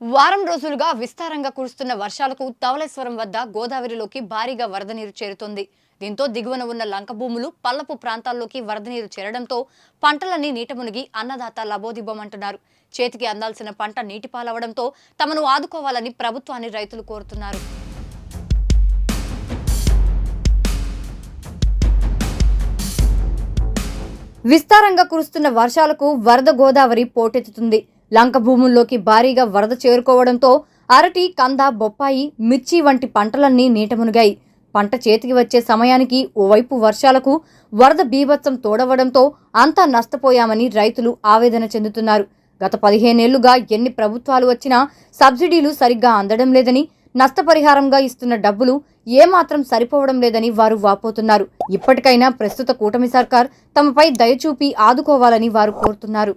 వారం రోజులుగా విస్తారంగా కురుస్తున్న వర్షాలకు ధవళేశ్వరం వద్ద గోదావరిలోకి భారీగా వరద నీరు చేరుతోంది. దీంతో దిగువన ఉన్న లంక భూములు పల్లపు ప్రాంతాల్లోకి వరద నీరు చేరడంతో పంటలన్నీ నీట మునిగి అన్నదాత లబోదిబ్బమంటున్నారు చేతికి అందాల్సిన పంట నీటిపాలవడంతో తమను ఆదుకోవాలని ప్రభుత్వాన్ని రైతులు కోరుతున్నారు. విస్తారంగా కురుస్తున్న వర్షాలకు వరద గోదావరి పోటెత్తుతుంది. లంక భూముల్లోకి భారీగా వరద చేరుకోవడంతో అరటి కంద బొప్పాయి మిర్చి వంటి పంటలన్నీ నీట మునిగాయి. పంట చేతికి వచ్చే సమయానికి ఓవైపు వర్షాలకు వరద బీభత్సం తోడవడంతో అంతా నష్టపోయామని రైతులు ఆవేదన చెందుతున్నారు. గత పదిహేనేళ్ళుగా ఎన్ని ప్రభుత్వాలు వచ్చినా సబ్సిడీలు సరిగ్గా అందడం లేదని నష్టపరిహారంగా ఇస్తున్న డబ్బులు ఏమాత్రం సరిపోవడం లేదని వారు వాపోతున్నారు. ఇప్పటికైనా ప్రస్తుత కూటమి సర్కార్ తమపై దయచూపి ఆదుకోవాలని వారు కోరుతున్నారు.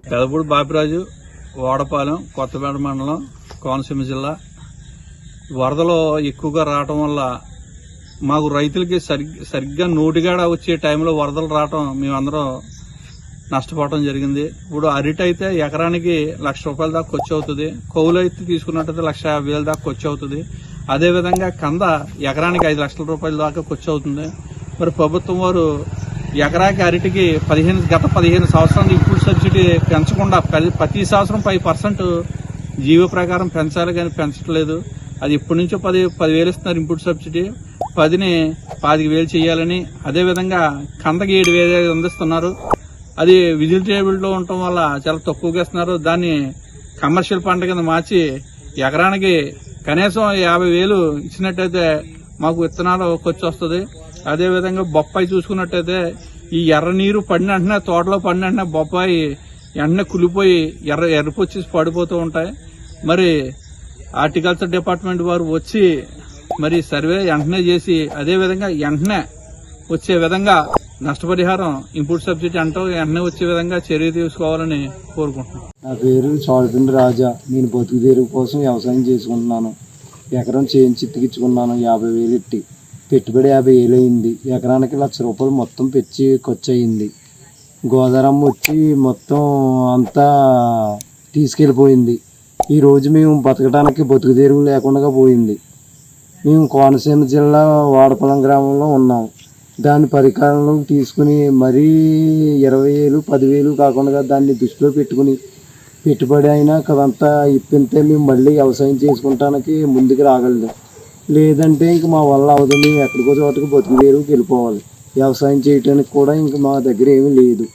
పెదపూడి వాడపాలెం కొత్తపేట మండలం కోనసీమ జిల్లా. వరదలు ఎక్కువగా రావటం వల్ల మాకు రైతులకి సరి సరిగ్గా నోటిగాడ వచ్చే టైంలో వరదలు రావటం మేమందరం నష్టపోవటం జరిగింది. ఇప్పుడు అరిటి అయితే ఎకరానికి లక్ష రూపాయల దాకా ఖర్చు అవుతుంది. కౌలు అయితే తీసుకున్నట్టయితే లక్ష యాభై వేల దాకా ఖర్చు అవుతుంది. అదేవిధంగా కంద ఎకరానికి ఐదు లక్షల రూపాయల దాకా ఖర్చు అవుతుంది. మరి ప్రభుత్వం వారు ఎకరాకి అరటికి పదిహేను గత పదిహేను సంవత్సరాలు ఇప్పుడు సబ్సిడీ పెంచకుండా ప్రతి సంవత్సరం ఫైవ్ పర్సెంట్ జీవో ప్రకారం పెంచాలి కానీ పెంచట్లేదు. అది ఇప్పటి నుంచో పది పదివేలు ఇస్తున్నారు ఇంపుట్ సబ్సిడీ. పదిని పాతిక వేలు చేయాలని అదేవిధంగా కందకి ఏడు వేలు అందిస్తున్నారు. అది విజిటేబుల్లో ఉండటం వల్ల చాలా తక్కువగా ఇస్తున్నారు. దాన్ని కమర్షియల్ పంట కింద మార్చి ఎకరానికి కనీసం యాభై వేలు ఇచ్చినట్టయితే మాకు విత్తనాలు ఖర్చు వస్తుంది. అదేవిధంగా బొప్పాయి చూసుకున్నట్టయితే ఈ ఎర్ర నీరు పడిన వెంటనే తోటలో పడిన వెంటనే బొప్పాయి ఎండ కులిపోయి ఎర్ర ఎరుపు వచ్చేసి పడిపోతూ ఉంటాయి. మరి హార్టికల్చర్ డిపార్ట్మెంట్ వారు వచ్చి మరి సర్వే వెంటనే చేసి అదేవిధంగా వెంటనే వచ్చే విధంగా నష్టపరిహారం ఇంపుట్ సబ్సిడీ అంటూ వెంటనే వచ్చే విధంగా చర్య తీసుకోవాలని కోరుకుంటున్నాను నా పేరు చోడపిండి రాజా. నేను బతుకు తెరువు కోసం వ్యవసాయం చేసుకుంటున్నాను. ఎకరం చేయించి ఇచ్చుకున్నాను యాభై వేలు ఇట్టి. పెట్టుబడి యాభై వేలు అయింది. ఎకరానికి లక్ష రూపాయలు మొత్తం పెంచి ఖర్చు అయింది గోదారమ్మ వచ్చి మొత్తం అంతా తీసుకెళ్ళిపోయింది. ఈరోజు మేము బతకడానికి బతుకు తెరువు లేకుండా పోయింది. మేము కోనసీమ జిల్లా వాడపలం గ్రామంలో ఉన్నాం. దాని పరికరాలను తీసుకుని మరీ ఇరవై వేలు పదివేలు కాకుండా దాన్ని దృష్టిలో పెట్టుకుని పెట్టుబడి అయినా కదంతా ఇప్పింతే మేము మళ్ళీ వ్యవసాయం చేసుకుంటానికి ముందుకు రాగలదు. లేదంటే ఇంక మా వల్ల అవదు. మేము ఎక్కడికో చోటకి బతుకు వేరుకి వెళ్ళిపోవాలి. వ్యవసాయం చేయడానికి కూడా ఇంక మా దగ్గర ఏమీ లేదు.